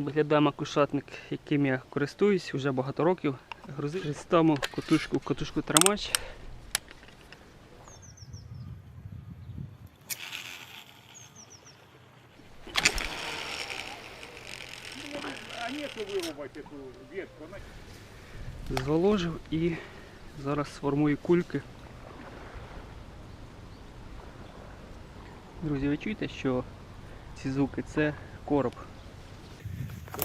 Виглядає макушатник, яким я користуюсь вже багато років. Грузив ставимо котушку, котушку эту Зволожив і зараз сформую кульки. Друзі, ви чуєте, що ці звуки це короб.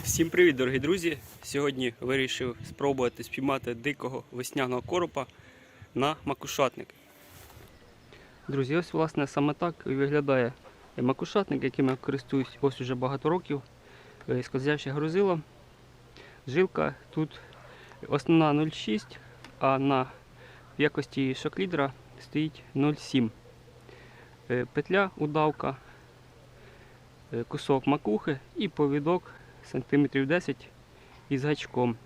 Всім привіт, дорогі друзі! Сьогодні вирішив спробувати спіймати дикого весняного коропа на макушатник. Друзі, ось власне саме так виглядає макушатник, яким я користуюсь ось уже багато років. Е, Скользяще грузило. Жилка тут основна 0,6, а на якості шоклідера стоїть 0,7. Е, Петля, удавка, е, кусок макухи і повідок сантиметрів 10 із гачком.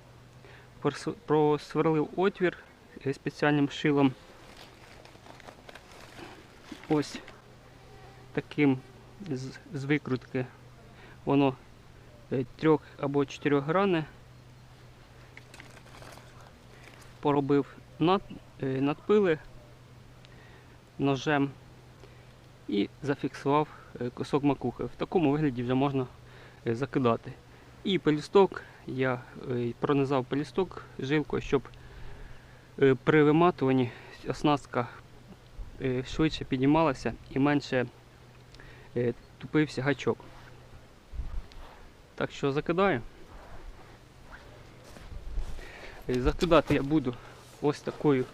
Просверлив отвір е, спеціальним шилом. Ось таким з, викрутки. Воно е, трьох або чотирьохгранне поробив над, е, надпили ножем і зафіксував кусок макухи. В такому вигляді вже можна закидати. І пелюсток я е, пронизав пелюсток жилкою, щоб е, при виматуванні оснастка е, швидше піднімалася і менше тупився гачок. Так що закидаю. Закидати я буду ось такою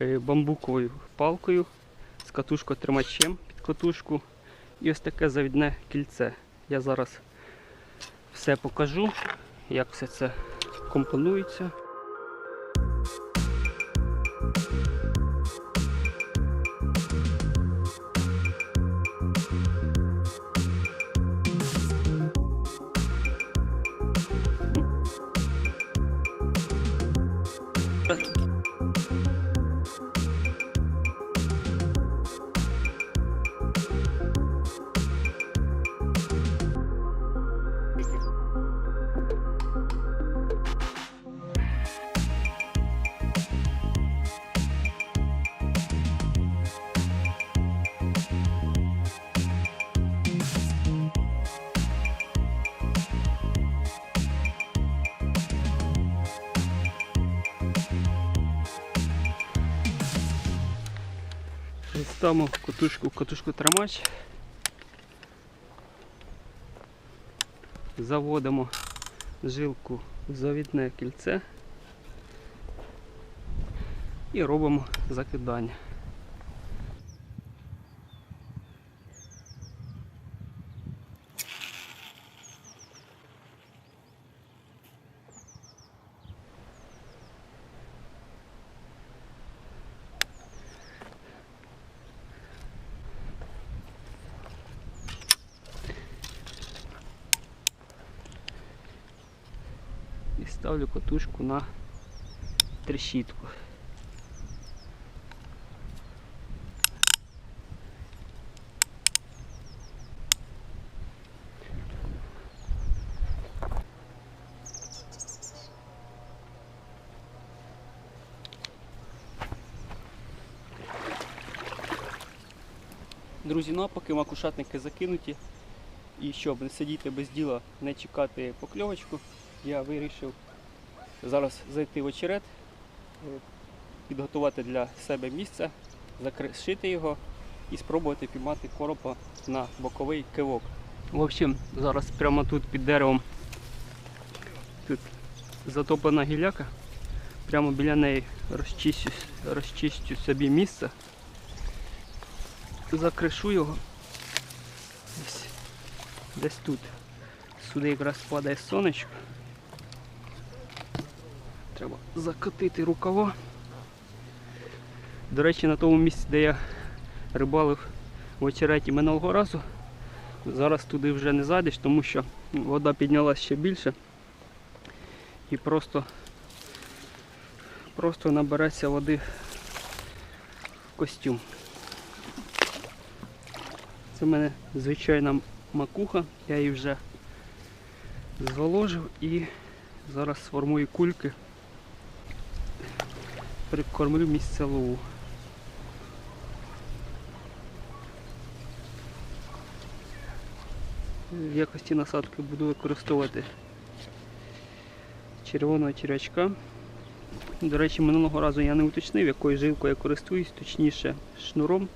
бамбуковою палкою з катушкою тримачем під катушку і ось таке завідне кільце. Я зараз все покажу, як все це компонується. Ставимо катушку, катушку тримач. Заводимо жилку в завідне кільце і робимо закидання. Ставлю катушку на трещітку. Друзі, ну а поки макушатники закинуті, і щоб не сидіти без діла, не чекати покльовочку, я вирішив зараз зайти в очерет, е, підготувати для себе місце, закришити його і спробувати піймати коропа на боковий кивок. В общем, зараз прямо тут під деревом тут затоплена гіляка. Прямо біля неї розчищу, розчищу собі місце. Закришу його. Десь, десь тут. Сюди якраз падає сонечко. Треба закотити рукава. До речі, на тому місці, де я рибалив в очереті минулого разу, зараз туди вже не зайдеш, тому що вода піднялася ще більше і просто, просто набереться води в костюм. Це в мене звичайна макуха, я її вже зволожив і зараз сформую кульки. Прикормлю місце лову. В якості насадки буду використовувати червоного черв'ячка. До речі, минулого разу я не уточнив, якою жилкою я користуюсь, точніше шнуром.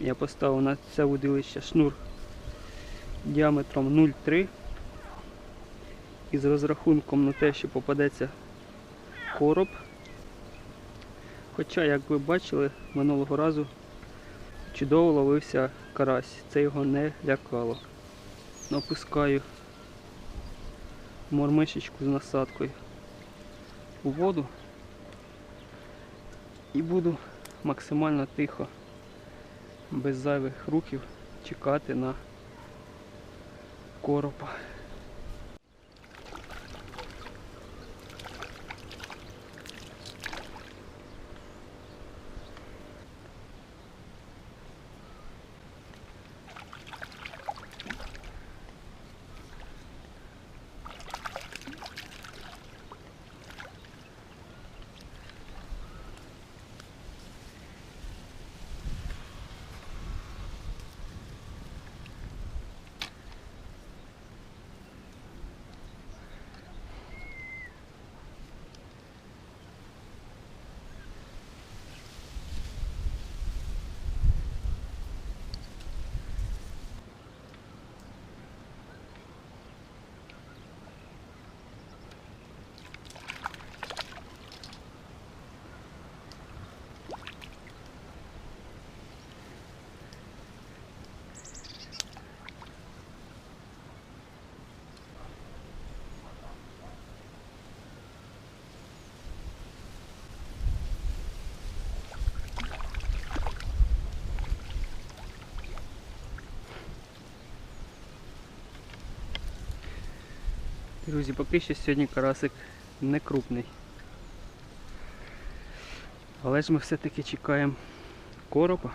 Я поставив на це удилище шнур діаметром 0,3 і з розрахунком на те, що попадеться короб. Хоча, як ви бачили, минулого разу чудово ловився карась, це його не лякало. Опускаю мормишечку з насадкою у воду і буду максимально тихо, без зайвих рухів чекати на коропа. Друзі, поки що сьогодні карасик не крупний. Але ж ми все-таки чекаємо коропа.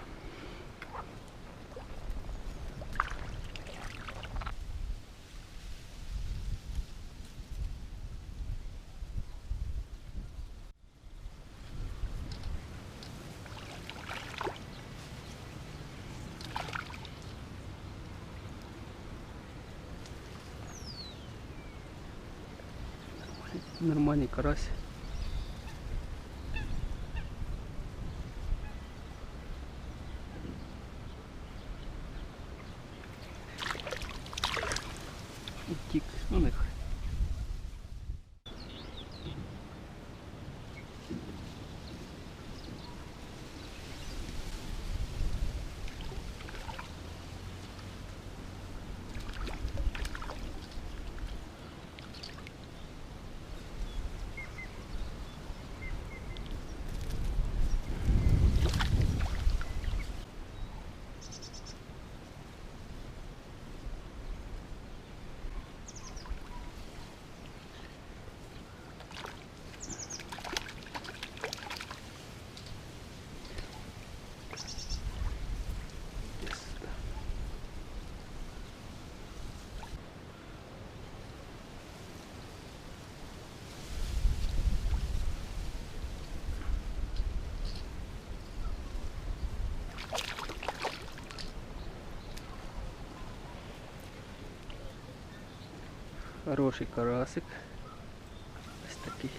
us. Хороший карасик. Ось такий.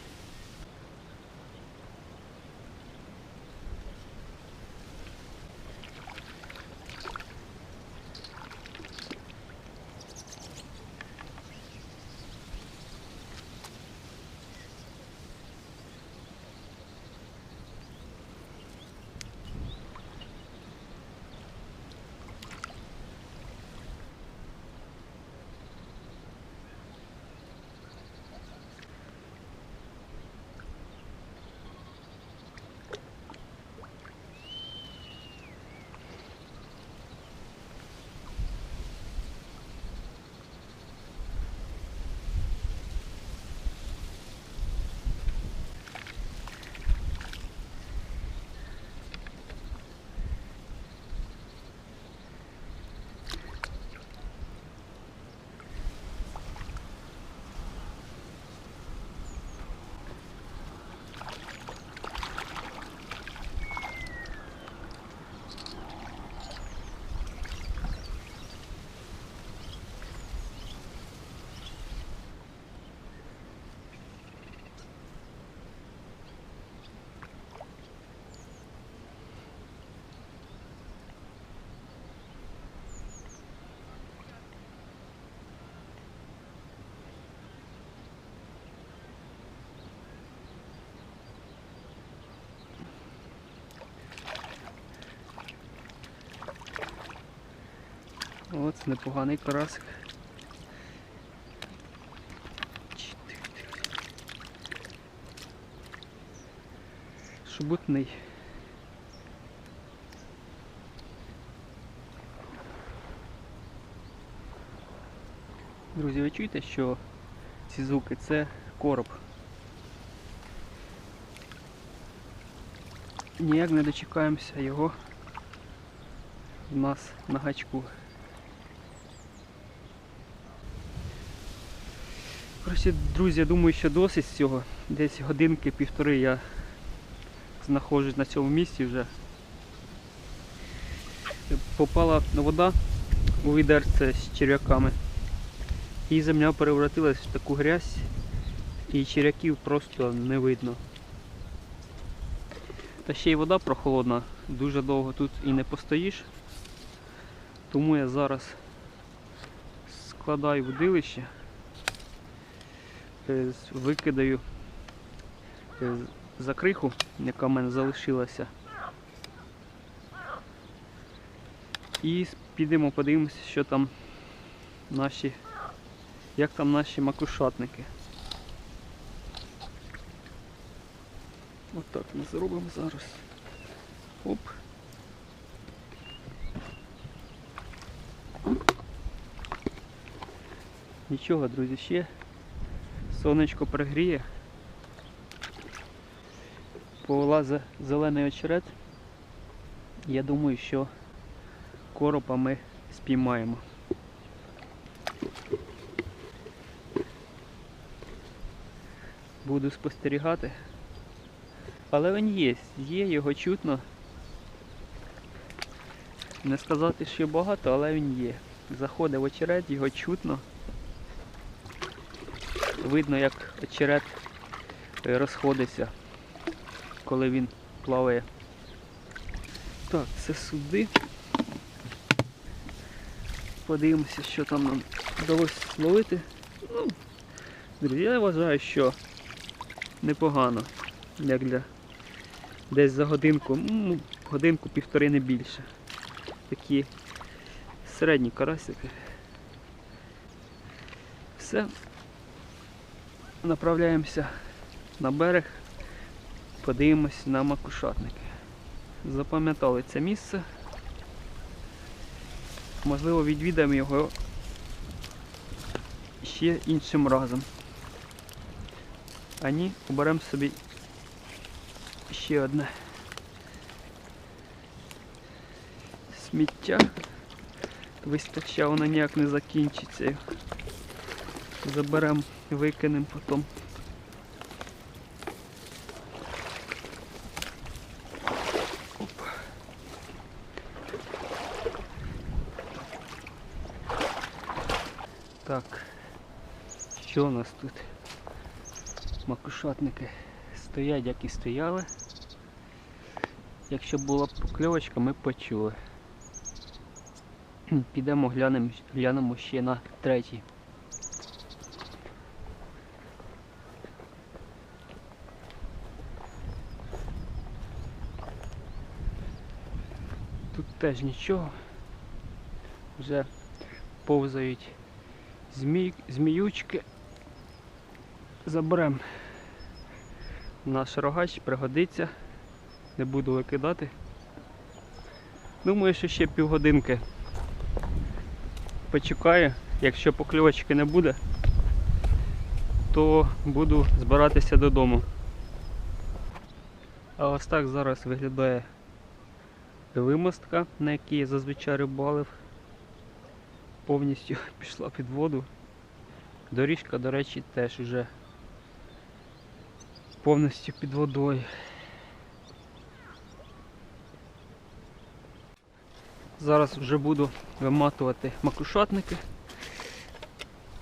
О, це непоганий карасик. Шубутний. Друзі, ви чуєте, що ці звуки це короб. Ніяк не дочекаємося його в нас на гачку. Коротше, друзі, я думаю, що досить з цього. Десь годинки-півтори я знаходжусь на цьому місці вже. Попала вода у відерце з черв'яками. І земля перевратилась в таку грязь, і черв'яків просто не видно. Та ще й вода прохолодна, дуже довго тут і не постоїш. Тому я зараз складаю водилище, е, з- викидаю е, закриху, яка в мене залишилася. І підемо подивимося, що там наші, як там наші макушатники. Отак ми зробимо зараз. Оп. Нічого, друзі, ще сонечко пригріє. Повилазить зелений очерет. Я думаю, що коропа ми спіймаємо. Буду спостерігати. Але він є, є, його чутно. Не сказати, що багато, але він є. Заходить в очерет, його чутно. Видно, як очерет е, розходиться, коли він плаває. Так, це суди. Подивимося, що там нам вдалося зловити. Ну, друзі, я вважаю, що непогано. Як для десь за годинку, ну, годинку півтори не більше. Такі середні карасики. Все. Направляємося на берег, подивимось на макушатники. Запам'ятали це місце. Можливо, відвідаємо його ще іншим разом. А ні, оберемо собі ще одне сміття. Вистача воно ніяк не закінчиться. Заберемо, викинемо потім. Так, що у нас тут? Макушатники стоять, як і стояли. Якщо була покльовочка, ми почули. Підемо глянемо, глянемо ще на третій. Тут теж нічого. Вже повзають змій, зміючки. Заберемо наш рогач, пригодиться. Не буду викидати. Думаю, що ще півгодинки почекаю. Якщо покльовочки не буде, то буду збиратися додому. А ось так зараз виглядає вимостка, на якій я зазвичай рибалив. Повністю пішла під воду. Доріжка, до речі, теж вже повністю під водою. Зараз вже буду виматувати макушатники.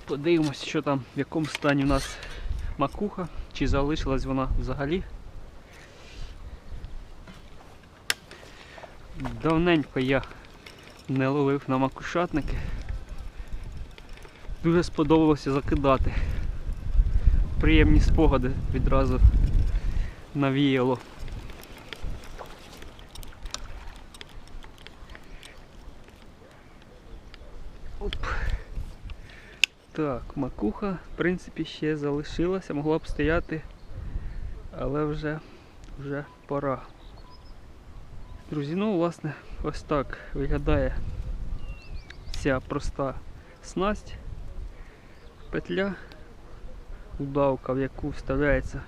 Подивимось, що там, в якому стані у нас макуха, чи залишилась вона взагалі. Давненько я не ловив на макушатники. Дуже сподобалося закидати. Приємні спогади відразу навіяло. Так, макуха, в принципі, ще залишилася, могла б стояти, але вже, вже пора. Друзі, ну, власне, ось так виглядає ця проста снасть, петля, удавка, в яку вставляється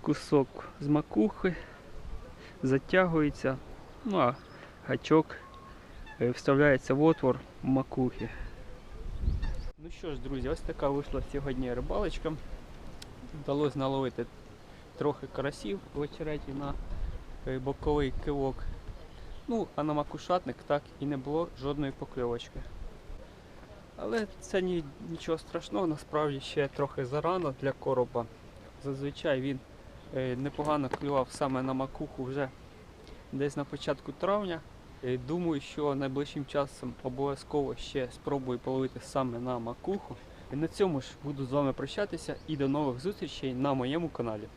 кусок з макухи, затягується, ну а гачок е, вставляється в отвор макухи. Ну що ж, друзі, ось така вийшла сьогодні рибалочка. Вдалося наловити трохи карасів в на боковий кивок. Ну, а на макушатник так і не було жодної покльовочки. Але це ні, нічого страшного, насправді ще трохи зарано для коропа. Зазвичай він е, непогано клював саме на макуху вже десь на початку травня. Е, Думаю, що найближчим часом обов'язково ще спробую половити саме на макуху. І на цьому ж буду з вами прощатися і до нових зустрічей на моєму каналі.